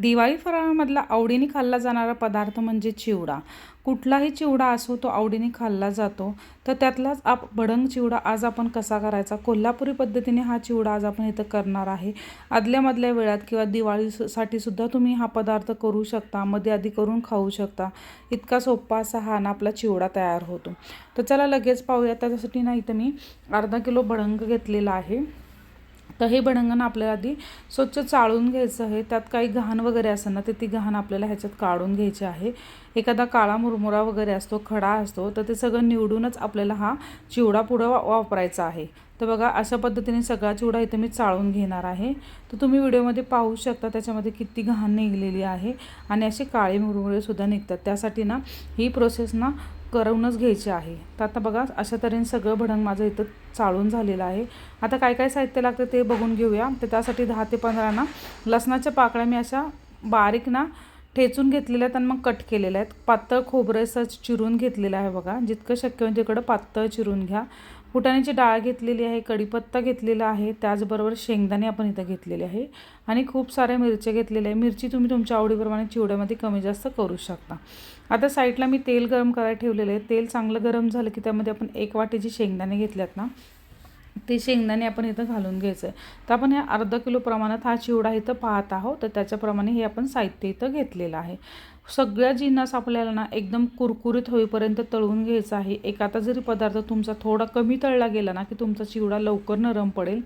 दिवाळी फराळामधला आवडीने खाल्ला जाणारा पदार्थ म्हणजे चिवडा. कुठलाही चिवडा असो तो आवडीने खाल्ला जातो. तर त्यातलाच आप भडंग चिवडा आज आपण कसा करायचा? कोल्हापुरी पद्धतीने हा चिवडा आज आपण इथं करणार आहे. आदल्यामधल्या वेळात किंवा दिवाळीसाठी सुद्धा तुम्ही हा पदार्थ करू शकता मध्ये आधी करून खाऊ शकता. इतका सोपा असा हा ना आपला चिवडा तयार होतो. तर चला लगेच पाहूया. त्याच्यासाठी ना इथं मी अर्धा किलो भडंग घेतलेला आहे. तर हे भडंगण आपल्याला आधी स्वच्छ चाळून घ्यायचं आहे. त्यात काही घाण वगैरे असेल ना तर ती घाण आपल्याला ह्याच्यात काढून घ्यायची आहे. एखादा काळा मुरमुरा वगैरे असतो खडा असतो तर ते सगळं निवडूनच आपल्याला हा चिवडा पुढं वा वापरायचा आहे. तर बघा अशा पद्धतीने सगळा चिवडा इथं मी चाळून घेणार आहे. तर तुम्ही व्हिडिओमध्ये पाहू शकता त्याच्यामध्ये किती घाण निघलेली आहे आणि असे काळे मुरमुरेसुद्धा निघतात. त्यासाठी ना ही प्रोसेस ना करूनच घ्यायचे आहे. तर आता बघा अशा तऱ्हेने सगळं भडंग माझं इथं चाळून झालेलं आहे. आता काय काय साहित्य लागतं ते बघून घेऊया. तर त्यासाठी दहा ते पंधरा ना लसणाच्या पाकळ्या मी अशा बारीक ना ठेचून घेतलेल्या आहेत आणि मग कट केलेल्या आहेत. पातळ खोबरं असं चिरून घेतलेलं आहे बघा. जितकं शक्य होईल तिकडं पातळ चिरून घ्या. फुटाण्याची डाळ घेतलेली आहे कढीपत्ता घेतलेला आहे त्याचबरोबर शेंगदाणे आपण इथं घेतलेले आहे आणि खूप साऱ्या मिरच्या घेतलेल्या आहे. मिरची तुम्ही तुमच्या आवडीप्रमाणे चिवड्यामध्ये कमी जास्त करू शकता. आता साईडला मी तेल गरम करायला ठेवलेलं आहे. तेल चांगलं गरम झालं की त्यामध्ये आपण एक वाटीची शेंगदाणे घेतल्यात ना ते शेंगदाणे आपण इथं घालून घ्यायचं आहे. तर आपण ह्या अर्धा किलो प्रमाणात हा चिवडा इथं पाहत आहोत. तर त्याच्याप्रमाणे हे आपण साहित्य इथं घेतलेलं आहे. सगळ्या जिन्नास आपल्याला ना एकदम कुरकुरीत होईपर्यंत तळून घ्यायचं आहे. एखादा जरी पदार्थ तुमचा थोडा कमी तळला गेला ना की तुमचा चिवडा लवकर नरम पडेल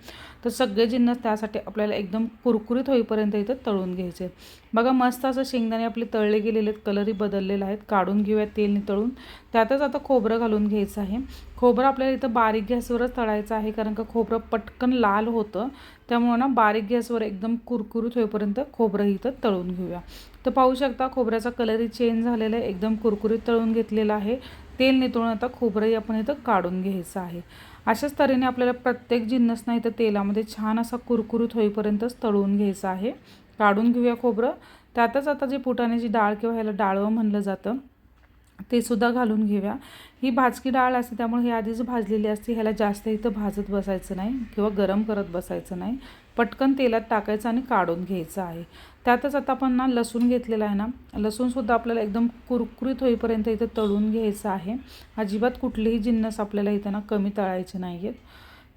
तर सगळे जिन्नस त्यासाठी आपल्याला एकदम कुरकुरीत होईपर्यंत इथं तळून घ्यायचे. बघा मस्त असं शेंगदाणे आपले तळले गेलेले आहेत कलरही बदललेले आहेत. काढून घेऊया तेल तळून. त्यातच आता खोबरं घालून घ्यायचं आहे. खोबरं आपल्याला इथं बारीक गॅसवरच तळायचं आहे कारण का खोबरं पटकन लाल होतं. त्यामुळं ना बारीक गॅसवर एकदम कुरकुरीत होईपर्यंत खोबरं इथं तळून घेऊया. तर पाहू शकता खोबऱ्याचा कलरही चेंज झालेला आहे. एकदम कुरकुरीत तळून घेतलेला आहे. तेल नितळून आता खोबरंही आपण इथं काढून घ्यायचं आहे. अशाच तऱ्हेने आपल्याला प्रत्येक जिन्नस नाही तर तेलामध्ये छान असा कुरकुरीत होईपर्यंतच तळून घ्यायचं आहे. काढून घेऊया खोबरं. त्यातच आता जे फुटाण्याची डाळ किंवा ह्याला डाळवं म्हणलं जातं ते सुद्धा घालून घेऊया. ही भाजकी डाळ असते त्यामुळे ही आधीच भाजलेली असते. ह्याला जास्त इथं भाजत बसायचं नाही किंवा गरम करत बसायचं नाही. पटकन तेलात टाकायचं आणि काढून घ्यायचं आहे. त्यातच आता आपण ना लसूण घेतलेला आहे ना लसूणसुद्धा आपल्याला एकदम कुरकुरीत होईपर्यंत इथं तळून घ्यायचं आहे. अजिबात कुठलीही जिन्नस आपल्याला इथं ना कमी तळायचे नाही आहेत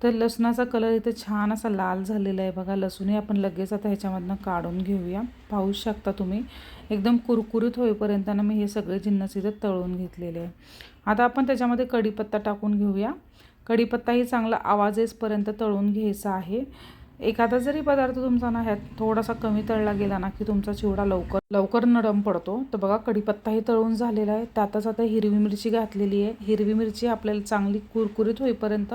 तर लसणाचा कलर इथे छान असा लाल झालेला आहे बघा. लसूणही आपण लगेच आता ह्याच्यामधनं काढून घेऊया. पाहू शकता तुम्ही. एकदम कुरकुरीत होईपर्यंत ना मी हे सगळे जिन्नस इथे तळून घेतलेले आहे. आता आपण त्याच्यामध्ये कढीपत्ता टाकून घेऊया. कढीपत्ताही चांगला आवाज येसपर्यंत तळून घ्यायचा आहे. एखादा जरी पदार्थ तुमचा ना ह्यात थोडासा कमी तळला गेला ना की तुमचा चिवडा लवकर लवकर नरम पडतो. तर बघा कढीपत्ताही तळून झालेला आहे. त्यातच आता हिरवी मिरची घातलेली आहे. हिरवी मिरची आपल्याला चांगली कुरकुरीत होईपर्यंत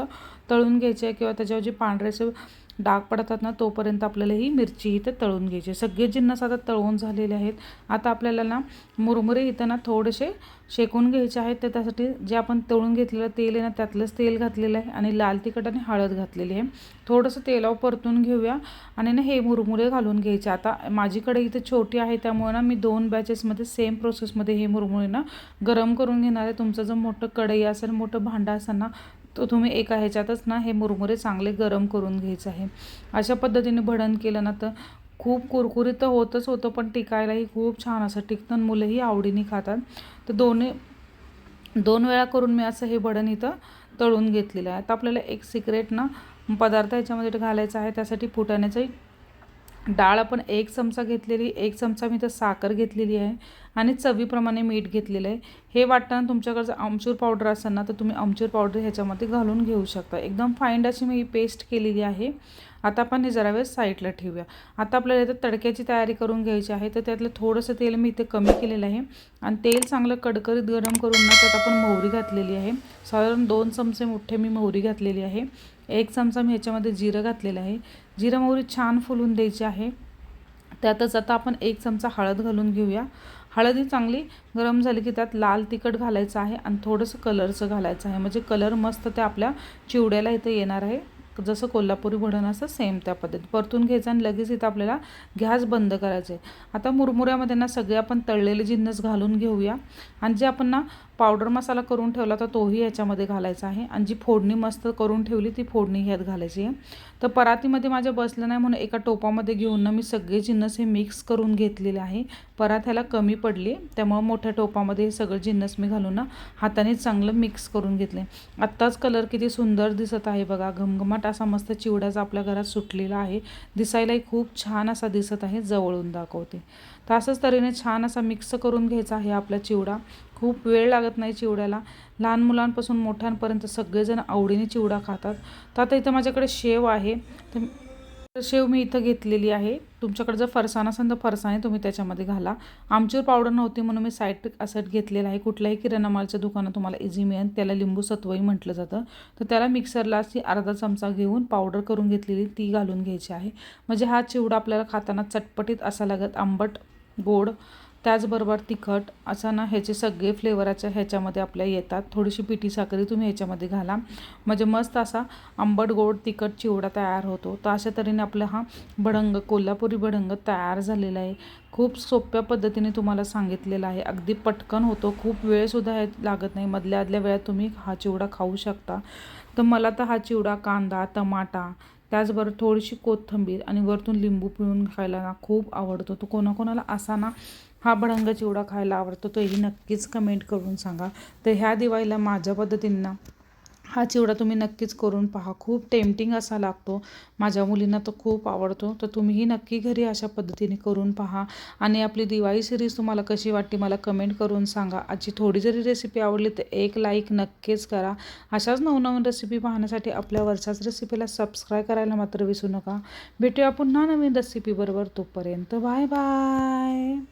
तळून घ्यायची आहे किंवा त्याच्यावर जे पांढरेसे डाग पडतात ना तोपर्यंत आपल्याला ही मिरची इथं तळून घ्यायची सगळे जिन्नस आता तळून झालेले आहेत. आता आपल्याला ना मुरमुरे इथं ना थोडेसे शेकून घ्यायचे आहेत. तर त्यासाठी जे आपण तळून घेतलेलं तेल आहे ना त्यातलंच तेल घातलेलं आहे आणि लाल तिखट आणि हळद घातलेली आहे. थोडंसं तेलावर परतून घेऊया आणि ना हे मुरमुरे घालून घ्यायचे आता माझीकडे इथे छोटी आहे त्यामुळे ना मी दोन बॅचेसमध्ये सेम प्रोसेसमध्ये हे मुरमुरे ना गरम करून घेणार आहे. तुमचं जर मोठं कढई असेल मोठं भांडं असेल ना तो तुम्ही एका त्यातच ना हे मुरमुरे चांगले गरम करून घ्यायचं आहे. अशा पद्धतीने भडण केलं ना तर खूप कुरकुरीत तर होतच होतं पण टिकायलाही खूप छान असं टिकतं मुलंही आवडीने खातात. तर दोन्ही दोन वेळा करून मी असं हे भडण इथं तळून घेतलेलं आहे. आता आपल्याला एक सिक्रेट ना पदार्थ याच्यामध्ये घालायचा आहे त्यासाठी फुटाण्याचाही डाळ आपण एक चमचा घेतलेली एक चमचा मी तर साखर घेतलेली आहे आणि चवीप्रमाणे मीठ घेतलेलं आहे. हे वाटताना तुमच्याकडे जर आमचूर पावडर असेल ना तर तुम्ही आमचूर पावडर ह्याच्यामध्ये घालून घेऊ शकता. एकदम फाईंड अशी मी पेस्ट केलेली आहे. आता आपण हे जरा वेळ साईडला ठेवूया. आता आपल्याला इथं तडक्याची तयारी करून घ्यायची आहे तर त्यातलं थोडंसं तेल मी इथे कमी केलेलं आहे. आणि तेल चांगलं कडकडीत गरम करून ना त्यात आपण मोहरी घातलेली आहे. साधारण दोन चमचे मोठे मी मोहरी घातलेली आहे. एक चमचा मी ह्याच्यामध्ये जिरं घातलेलं आहे. जिरं मोहरी छान फुलून द्यायची आहे. त्यातच आता आपण एक चमचा हळद घालून घेऊया. हळदी चांगली गरम झाली की त्यात लाल तिखट घालायचं आहे आणि थोडंसं कलरचं घालायचं आहे. म्हणजे कलर मस्त ते आपल्या चिवड्याला इथं येणार आहे. जसं कोल्हापुरी भडण असं सेम त्या पद्धतीत. परतून घ्यायचं आणि लगेच इथं आपल्याला गॅस बंद करायचे आता मुरमुऱ्यामध्ये ना सगळे आपण तळलेले जिन्नस घालून घेऊया. आणि जे आपण ना पावडर मसाला करून ठेवला तर तोही याच्यामध्ये घालायचा आहे. आणि जी फोडणी मस्त करून ठेवली ती फोडणी ह्यात घालायची आहे. तर परातीमध्ये माझ्या बसलं नाही म्हणून एका टोपामध्ये घेऊन ना मी सगळे जिन्नस हे मिक्स करून घेतलेले आहे. पराठ्याला कमी पडली त्यामुळं मोठ्या टोपामध्ये हे सगळं जिन्नस मी घालून ना हाताने चांगलं मिक्स करून घेतले. आत्ताच कलर किती सुंदर दिसत आहे बघा. घमघमाट असा मस्त चिवड्याचा आपल्या घरात सुटलेला आहे. दिसायलाही खूप छान असा दिसत आहे. जवळून दाखवते. तर असंच तऱ्हेने छान असा मिक्स करून घ्यायचा आहे आपला चिवडा. खूप वेळ लागत नाही चिवड्याला. लहान मुलांपासून मोठ्यांपर्यंत सगळेजण आवडीने चिवडा खातात. तर आता इथं माझ्याकडे शेव आहे. तर शेव मी इथं घेतलेली आहे. तुमच्याकडे जर फरसाण असेल तर फरसाणे तुम्ही त्याच्यामध्ये घाला. आमचूर पावडर नव्हती म्हणून मी साईड असट घेतलेला आहे. कुठल्याही किराणा मालच्या दुकानात तुम्हाला इझी मिळेल. त्याला लिंबू सत्वही म्हटलं जातं. तर त्याला मिक्सरला अशी अर्धा चमचा घेऊन पावडर करून घेतलेली ती घालून घ्यायची आहे. म्हणजे हा चिवडा आपल्याला खाताना चटपटीत असा लागत आंबट गोड त्याचबरोबर तिखट असा ना ह्याचे सगळे फ्लेवराच्या ह्याच्यामध्ये आपल्या येतात. थोडीशी पिठी साखरी तुम्ही ह्याच्यामध्ये घाला. म्हणजे मस्त असा आंबट गोड तिखट चिवडा तयार होतो. तर अशा तऱ्हेने आपला हा भडंग कोल्हापुरी भडंग तयार झालेला आहे. खूप सोप्या पद्धतीने तुम्हाला सांगितलेलं आहे. अगदी पटकन होतो. खूप वेळसुद्धा हे लागत नाही. मधल्या आदल्या वेळात तुम्ही हा चिवडा खाऊ शकता. तर मला तर हा चिवडा कांदा टमाटा त्याचबरोबर थोडीशी कोथिंबीर आणि वरतून लिंबू पिळून खायला ना खूप आवडतो. तो कोणाकोणाला असा ना हा भडंग चिवडा खायला आवडतो तोही नक्कीच कमेंट करून सांगा. तर ह्या दिवाळीला माझ्या पद्धतींना हा चिवडा तुम्ही नक्कीच करून पहा. खूप टेम्पटिंग असा लागतो. माझ्या मुलींना तो खूप आवडतो. तर तुम्हीही नक्की घरी अशा पद्धतीने करून पहा. आणि आपली दिवाळी सिरीज तुम्हाला कशी वाटते मला कमेंट करून सांगा. आजची थोडी जरी रेसिपी आवडली तर एक लाईक नक्कीच करा. अशाच नवनवीन रेसिपी पाहण्यासाठी आपल्या वरच्याच रेसिपीला सबस्क्राईब करायला मात्र विसरू नका. भेटूया पुन्हा नवीन रेसिपीबरोबर तोपर्यंत. Bye bye